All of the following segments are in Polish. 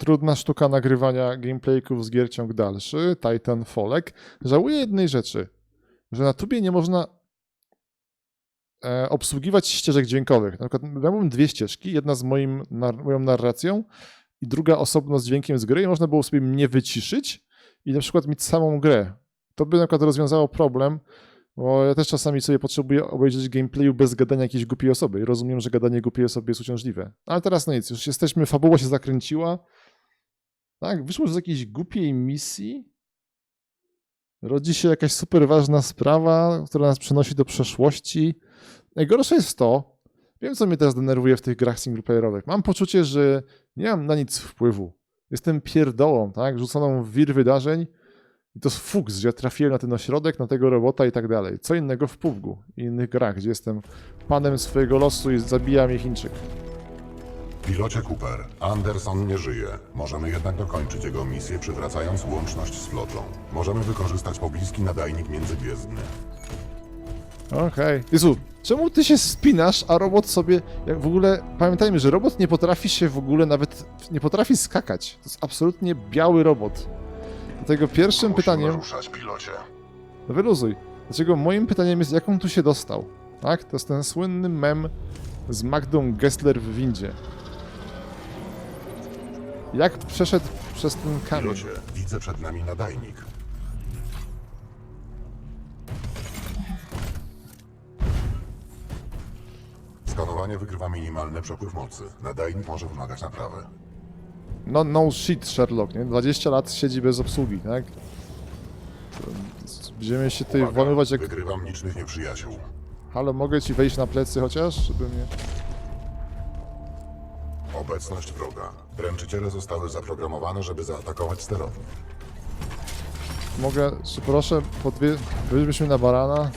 trudna sztuka nagrywania gameplayków z gier ciąg dalszy, Titan Folek. Żałuję jednej rzeczy, że na tubie nie można e, obsługiwać ścieżek dźwiękowych. Na przykład ja mam dwie ścieżki, jedna z moim, nar- moją narracją i druga osobno z dźwiękiem z gry i można było sobie mnie wyciszyć i na przykład mieć samą grę. To by na przykład rozwiązało problem, bo ja też czasami sobie potrzebuję obejrzeć gameplayu bez gadania jakiejś głupiej osoby i rozumiem, że gadanie głupiej osoby jest uciążliwe. Ale teraz no nic, już jesteśmy, fabuła się zakręciła. Tak, wyszło z jakiejś głupiej misji rodzi się jakaś super ważna sprawa, która nas przenosi do przeszłości. Najgorsze jest to, wiem co mnie teraz denerwuje w tych grach singleplayerowych. Mam poczucie, że nie mam na nic wpływu. Jestem pierdołą, tak, rzuconą w wir wydarzeń i to jest fuks, że ja trafiłem na ten ośrodek, na tego robota i tak dalej. Co innego w PUBG i innych grach, gdzie jestem panem swojego losu i zabija mnie Chińczyk. Pilocie Cooper, Anderson nie żyje. Możemy jednak dokończyć jego misję, przywracając łączność z flotą. Możemy wykorzystać pobliski nadajnik międzygwiezdny. Okej. Jezu, czemu ty się spinasz, a robot sobie. Jak w ogóle. Pamiętajmy, że robot nie potrafi się w ogóle nawet. Nie potrafi skakać. To jest absolutnie biały robot. Dlatego pierwszym Musimy pytaniem. ruszać, pilocie. No wyluzuj. Dlaczego moim pytaniem jest, jak on tu się dostał? Tak? To jest ten słynny mem z Magdą Gessler w windzie. Jak przeszedł przez ten kamień? Pilocie, widzę przed nami nadajnik. Skanowanie wykrywa minimalny przepływ mocy. Nadajnik może wymagać naprawy. No, no shit, Sherlock, nie? 20 lat siedzi bez obsługi, tak? Będziemy się tutaj Uwaga, włamywać jak... Wykrywam licznych nieprzyjaciół. Halo, mogę ci wejść na plecy chociaż, żeby mnie... Obecność wroga. Dręczyciele zostały zaprogramowane, żeby zaatakować sterownię. Mogę, czy proszę, po dwie... Bylibyśmy na barana?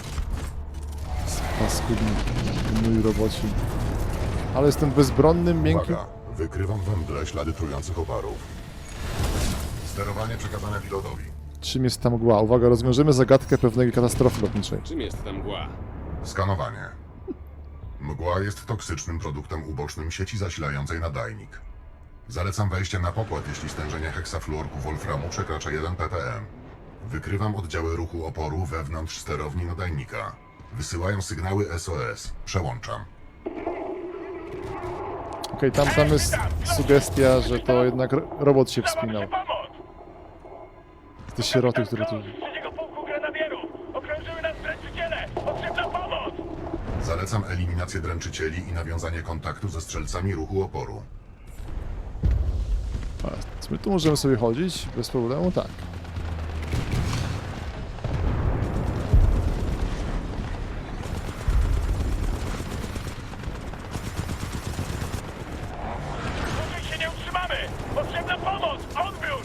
Paskudny, mój roboci. Ale jestem bezbronnym, miękkim... Uwaga, wykrywam we mgle ślady trujących oparów. Sterowanie przekazane pilotowi. Czym jest ta mgła? Uwaga, rozwiążemy zagadkę pewnej katastrofy lotniczej. Czym jest ta mgła? Skanowanie. Mgła jest toksycznym produktem ubocznym sieci zasilającej nadajnik. Zalecam wejście na pokład, jeśli stężenie heksafluorku wolframu przekracza 1 ppm. Wykrywam oddziały ruchu oporu wewnątrz sterowni nadajnika. Wysyłają sygnały SOS. Przełączam. Okej, tam, tam jest sugestia, że to jednak ro- robot się wspinał. Te sieroty, które tu... Zalecam eliminację dręczycieli i nawiązanie kontaktu ze strzelcami ruchu oporu. A, my tu możemy sobie chodzić bez problemu? Tak. Dłużej się nie utrzymamy! Potrzebna pomoc! Odbiór!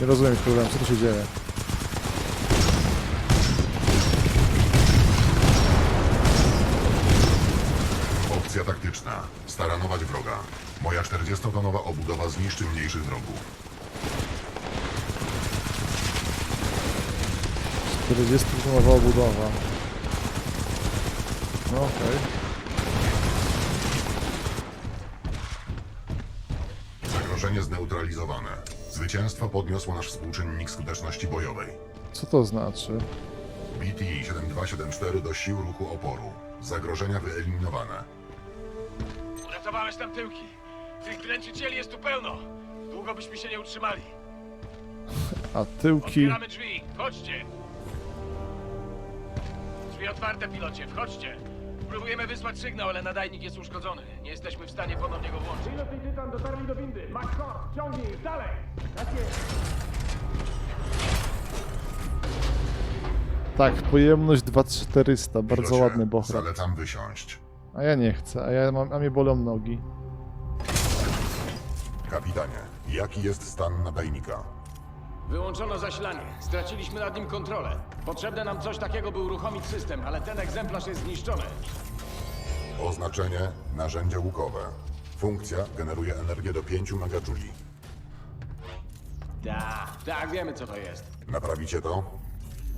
Nie rozumiem problemu, co tu się dzieje. Moja 40-tonowa obudowa zniszczy mniejszych wrogów. 40 nowa obudowa. No okej. Zagrożenie zneutralizowane. Zwycięstwo podniosło nasz współczynnik skuteczności bojowej. Co to znaczy? BTI 7274 do sił ruchu oporu. Zagrożenia wyeliminowane. Uratowałeś nam tyłki! Tych dręczycieli jest tu pełno! Długo byśmy się nie utrzymali. A tyłki... Otwieramy drzwi! Chodźcie! Drzwi otwarte, pilocie, wchodźcie! Próbujemy wysłać sygnał, ale nadajnik jest uszkodzony. Nie jesteśmy w stanie ponownie go włączyć. Pilot i Tytan dotarli do windy. McCord, ciągnij, dalej! Tak jest! Tak, pojemność 2400, bardzo Pilocie, ładny bochra. Zalecam wysiąść. A ja nie chcę, a ja mam, a mnie bolą nogi. Kapitanie, jaki jest stan nadajnika? Wyłączono zasilanie. Straciliśmy nad nim kontrolę. Potrzebne nam coś takiego, by uruchomić system, ale ten egzemplarz jest zniszczony. Oznaczenie narzędzie łukowe. Funkcja generuje energię do 5 megajouli. Tak, tak, wiemy co to jest. Naprawicie to?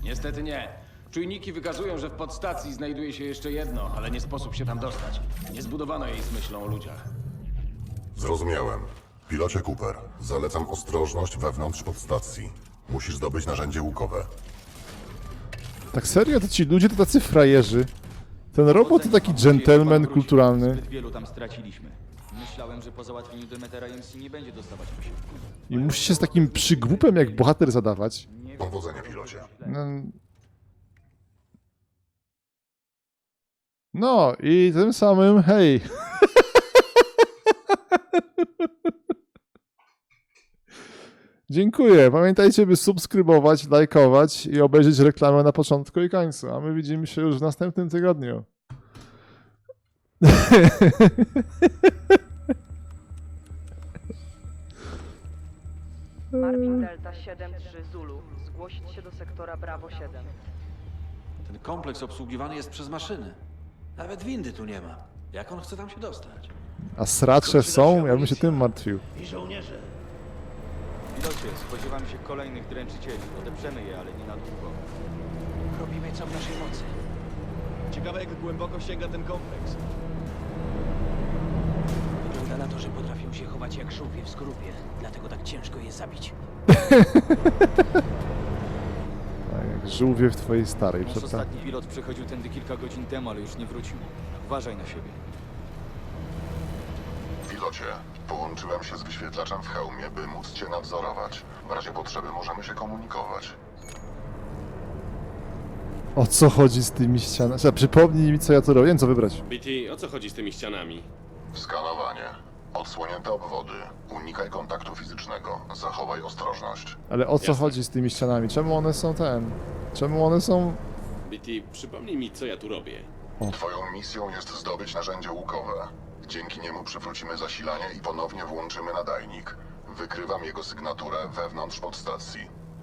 Niestety nie. Czujniki wykazują, że w podstacji znajduje się jeszcze jedno, ale nie sposób się tam dostać. Nie zbudowano jej z myślą o ludziach. Zrozumiałem. Pilocie Cooper, zalecam ostrożność wewnątrz podstacji. Musisz zdobyć narzędzie łukowe. Tak serio? To ci ludzie to tacy frajerzy. Ten robot to taki dżentelmen kulturalny. Zbyt wielu tam straciliśmy. Myślałem, że po załatwieniu Demetera MC nie będzie dostawać posiłku. I musi się z takim przygłupem jak bohater zadawać. Powodzenia, pilocie. No, no i tym samym hej. Dziękuję. Pamiętajcie, by subskrybować, lajkować i obejrzeć reklamę na początku i końcu. A my widzimy się już w następnym tygodniu. Marvin Delta 7-3 Zulu. Zgłosić się do sektora Bravo 7. Ten kompleks obsługiwany jest przez maszyny. Nawet windy tu nie ma. Jak on chce tam się dostać? A sracze są? Ja bym się tym martwił. I żołnierze. Pilocie, spodziewam się kolejnych dręczycieli. Odeprzemy je, ale nie na długo. Robimy co w naszej mocy. Ciekawe, jak głęboko sięga ten kompleks. Wygląda na to, że potrafią się chować jak żółwie w skorupie. Dlatego tak ciężko je zabić. Tak jak żółwie w twojej starej. Nasz Przepraszam. ostatni pilot przechodził tędy kilka godzin temu, ale już nie wrócił. Uważaj na siebie. Pilocie, połączyłem się z wyświetlaczem w hełmie, by móc cię nadzorować. W razie potrzeby możemy się komunikować. O co chodzi z tymi ścianami? Trzeba Przypomnij mi, co ja tu robię. Nie wiem, co wybrać. BT, o co chodzi z tymi ścianami? Skanowanie. Odsłonięte obwody. Unikaj kontaktu fizycznego. Zachowaj ostrożność. Ale o co Jasne. chodzi z tymi ścianami? Czemu one są ten? Czemu one są... BT, przypomnij mi, co ja tu robię. Twoją misją jest zdobyć narzędzie łukowe. Dzięki niemu przywrócimy zasilanie i ponownie włączymy nadajnik. Wykrywam jego sygnaturę wewnątrz podstacji.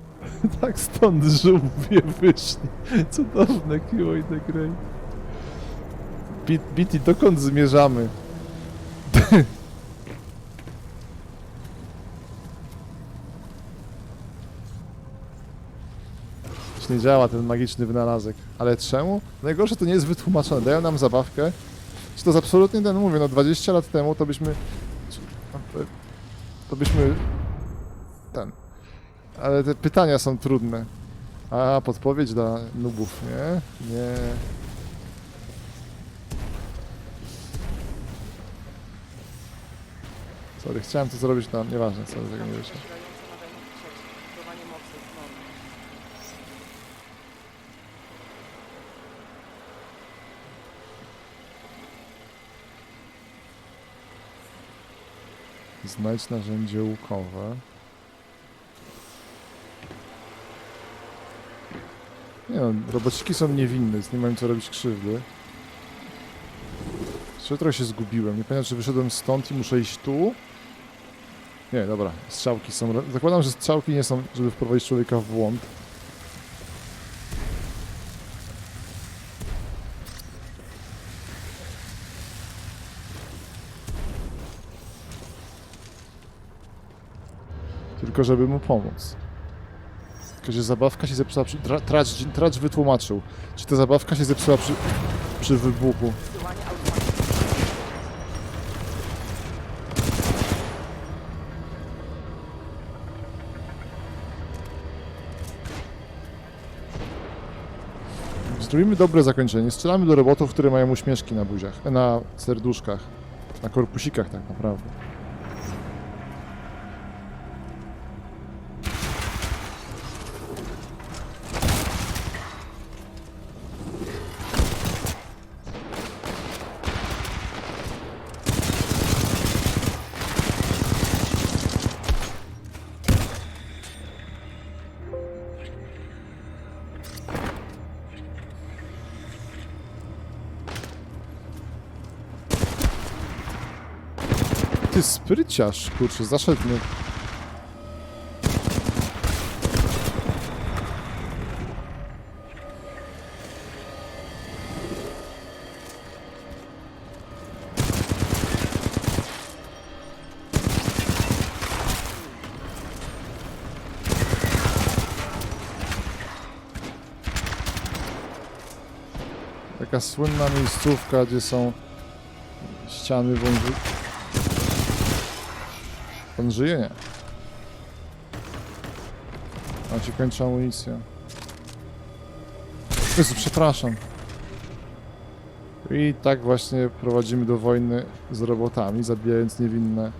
Tak stąd żółwie wyszli. Cudowne Q i the Great. Bit- Bitty, dokąd zmierzamy? Nie działa ten magiczny wynalazek. Ale czemu? Najgorsze to nie jest wytłumaczone. Dają nam zabawkę. Czy to jest absolutnie ten, mówię, no 20 lat temu to byśmy... To byśmy... Ten... Ale te pytania są trudne. A, podpowiedź dla nubów, nie? Nie. Sorry, chciałem to zrobić tam, nieważne, co tego nie wyszło. Znajdź narzędzie łukowe. Nie no, robociki są niewinne, więc nie mają co robić krzywdy. Jeszcze trochę się zgubiłem. Nie pamiętam, czy wyszedłem stąd i muszę iść tu. Nie, dobra, strzałki są. Zakładam, że strzałki nie są, żeby wprowadzić człowieka w błąd. Tylko żeby mu pomóc. Tylko, że zabawka się zepsuła przy... Tra, tracz, tracz wytłumaczył. Czy ta zabawka się zepsuła przy, przy wybuchu? Zrobimy dobre zakończenie. Strzelamy do robotów, które mają uśmieszki na buziach, na serduszkach, na korpusikach tak naprawdę. Ty spryciarz, kurczę, zaszedł mnie. Taka słynna miejscówka, gdzie są ściany wąży... On żyje? A ci kończy amunicja. Jezu, przepraszam. I tak właśnie prowadzimy do wojny z robotami, zabijając niewinne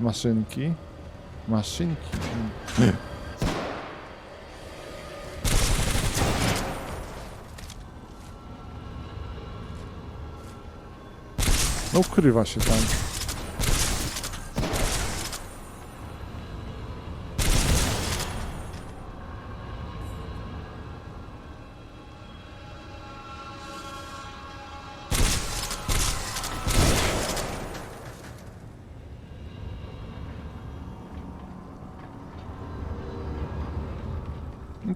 maszynki. Maszynki. No ukrywa się tam.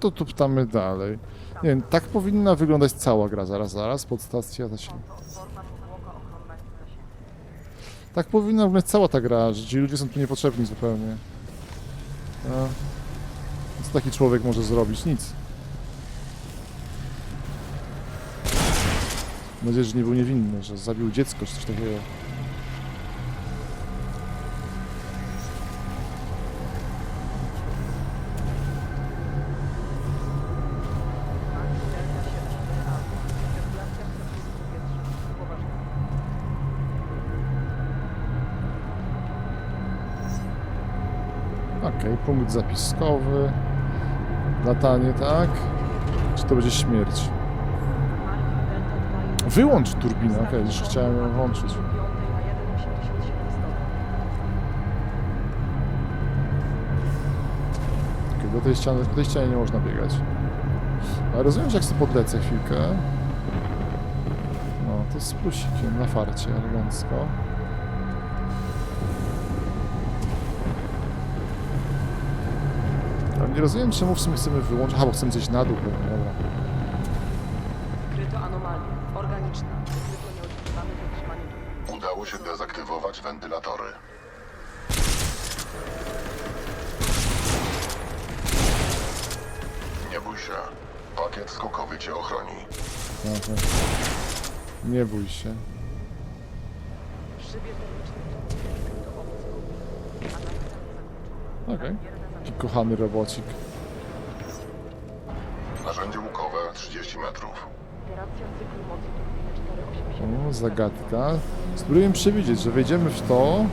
To tu ptamy dalej. Nie wiem, tak powinna wyglądać cała gra. Zaraz, zaraz, podstacja zasięgu. Tak powinna wyglądać cała ta gra, że ci ludzie są tu niepotrzebni zupełnie. No. Co taki człowiek może zrobić? Nic. Mam nadzieję, że nie był niewinny, że zabił dziecko czy coś takiego. Punkt zapiskowy. Latanie, tak? Czy to będzie śmierć? Mark Delta 2 Wyłącz turbinę, okej, już chciałem ją włączyć. 5 na 1,87 stopni. Okej, do tej ściany, po tej ścianie nie można biegać. Ale rozumiem, że jak sobie podlecę chwilkę. No, to z plusikiem na farcie, elegancko. Nie rozumiem, czemu w sumie chcemy wyłączyć. Aha, bo chcemy coś na dół pewnie, dobra. Wykryto anomalię. Organiczna. Udało się dezaktywować wentylatory. Nie bój się. Pakiet skokowy cię ochroni. Dobra. Nie bój się. Szybie. Analiza zakończona. Okej. Taki kochany robocik. Narzędzie łukowe 30 metrów. Operacja cyklu mocy turbiny 487. O, zagadka. Spróbujemy przewidzieć, że wejdziemy w to.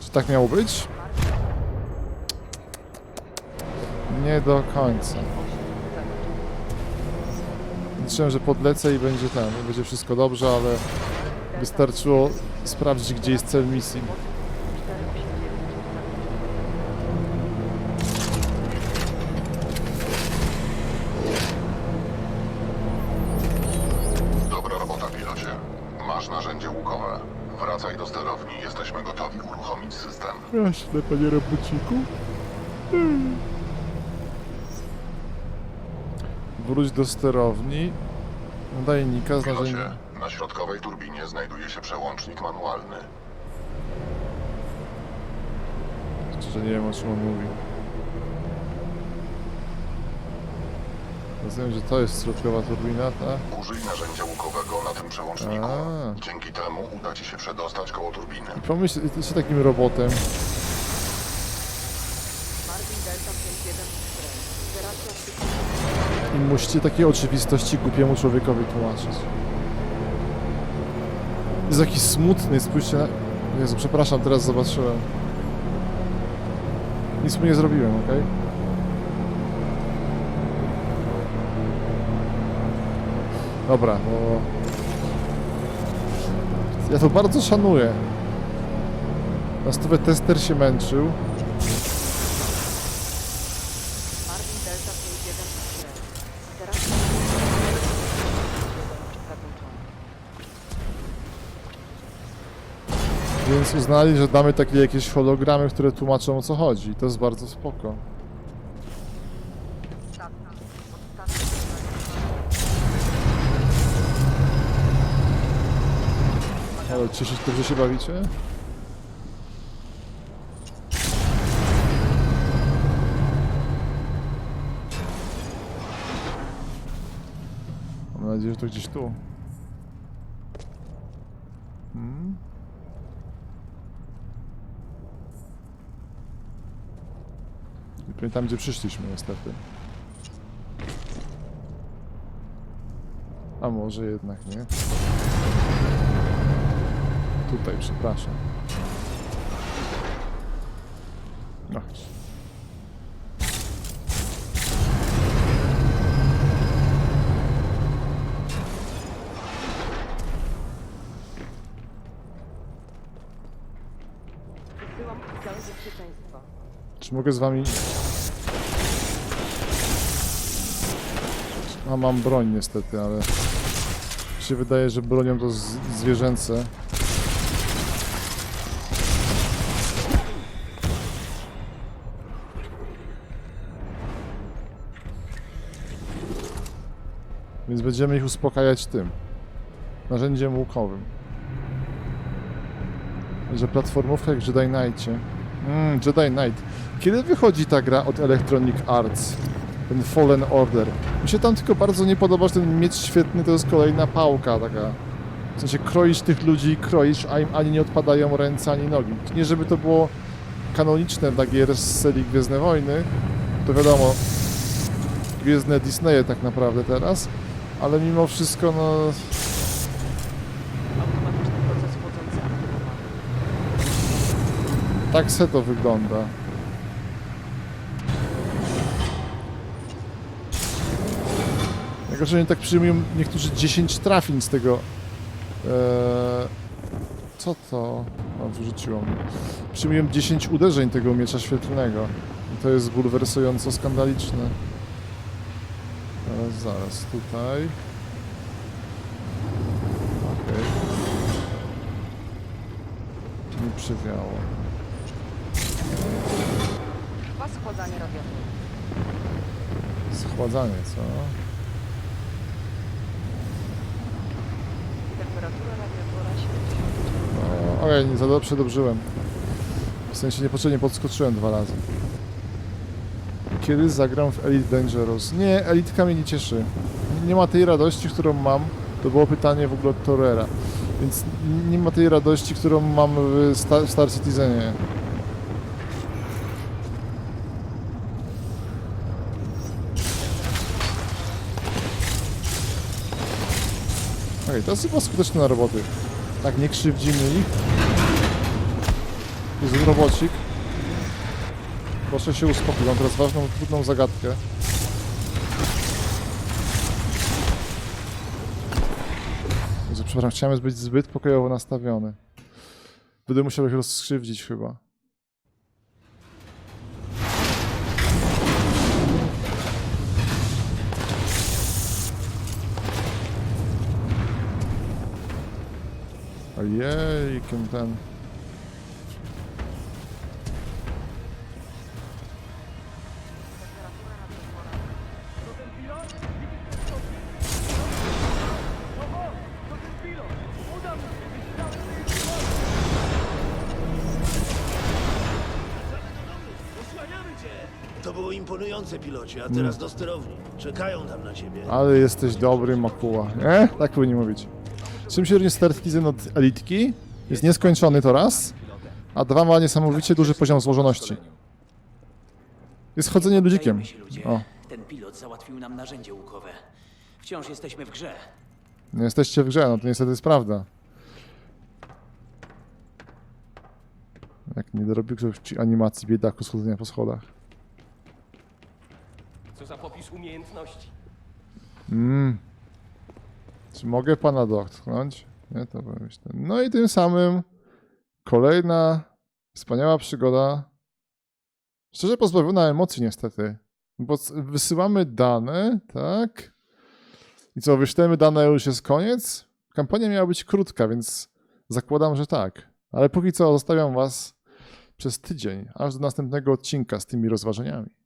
Czy tak miało być? Nie do końca. Liczyłem, że podlecę i będzie ten, będzie wszystko dobrze, ale wystarczyło sprawdzić, gdzie jest cel misji. Jasne, panie robociku. Wróć do sterowni. Nadajnika z narzędzia. Pilocie, na środkowej turbinie znajduje się przełącznik manualny. Szczerze nie wiem o czym on mówi. Rozumiem, że to jest środkowa turbina, tak? Użyj narzędzia łukowego na tym przełączniku. A. Dzięki temu uda ci się przedostać koło turbiny. Pomyśl, jesteś takim robotem. Marvin Delta 51 Operacja cyklu I musicie takie oczywistości głupiemu człowiekowi tłumaczyć. Jest jakiś smutny, spójrzcie na... Jezu, przepraszam, teraz zobaczyłem. Nic mu nie zrobiłem, okej? Dobra, bo... Ja to bardzo szanuję. Na stówę tester się męczył. Marvin Delta 51 Operacja zakończona. Więc uznali, że damy takie jakieś hologramy, które tłumaczą o co chodzi. To jest bardzo spoko. Ale cieszyć, dobrze się bawicie? Mam nadzieję, że to gdzieś tu. Czyli tam, gdzie przyszliśmy, niestety. A może jednak nie. Tutaj, przepraszam. No. Wysyłam bezpieczeństwa. Czy mogę z wami... Mam broń niestety, ale... Się wydaje, że bronią to zwierzęce. Więc będziemy ich uspokajać tym. Narzędziem łukowym. Że platformówka jak Jedi Knightie. Mm, Jedi Knight. Kiedy wychodzi ta gra od Electronic Arts? Ten Fallen Order. Mi się tam tylko bardzo nie podoba, że ten miecz świetny to jest kolejna pałka taka. W sensie kroisz tych ludzi, kroisz, a im ani nie odpadają ręce, ani nogi. Nie żeby to było kanoniczne dla gier z serii Gwiezdne Wojny, to wiadomo, Gwiezdne Disneye tak naprawdę teraz, ale mimo wszystko no... Tak se to wygląda. Że oni tak przyjmują niektórzy 10 trafień z tego. Eee, co to? O, wyrzuciło mnie. Przyjmują 10 uderzeń tego miecza świetlnego. I to jest bulwersująco skandaliczne. Zaraz, zaraz, tutaj. Okej. Nie przywiało. Dwa schładzanie radiatorów. Schładzanie, co? 70. Okej, nie za dobrze przedobrzyłem. W sensie niepotrzebnie podskoczyłem dwa razy. Kiedy zagram w Elite Dangerous? Nie, Elitka mnie nie cieszy. Nie ma tej radości, którą mam. To było pytanie w ogóle od Torera. Więc nie ma tej radości, którą mam w Star, Star Citizenie. Okej, to jest chyba skuteczne na roboty. Tak, nie krzywdzimy ich. Jest robocik. Proszę się uspokoić, mam teraz ważną, trudną zagadkę. Jezu, przepraszam, chciałem być zbyt pokojowo nastawiony. Będę musiał ich rozkrzywdzić chyba. Ojej, kim ten... To było imponujące, pilocie, a teraz do sterowni. Czekają tam na ciebie. Ale jesteś dobry, Makuła. Nie? Tak powinni mówić. Czym się różni Star Citizen od Elitki? Jest nieskończony to raz, a dwa ma niesamowicie duży poziom złożoności. Jest chodzenie ludzikiem. O, Ten pilot załatwił nam narzędzie łukowe. Wciąż jesteśmy w grze. nie jesteście w grze, no to niestety jest prawda. Jak nie dorobił ktoś ci animacji biedaku schodzenia po schodach. Co za popis umiejętności. Mm. Czy mogę pana dotknąć? Nie, to myślę. No i tym samym kolejna wspaniała przygoda. Szczerze pozbawiona emocji niestety. Bo wysyłamy dane, tak? I co, wyślemy dane, już jest koniec? Kampania miała być krótka, więc zakładam, że tak. Ale póki co zostawiam was przez tydzień, aż do następnego odcinka z tymi rozważaniami.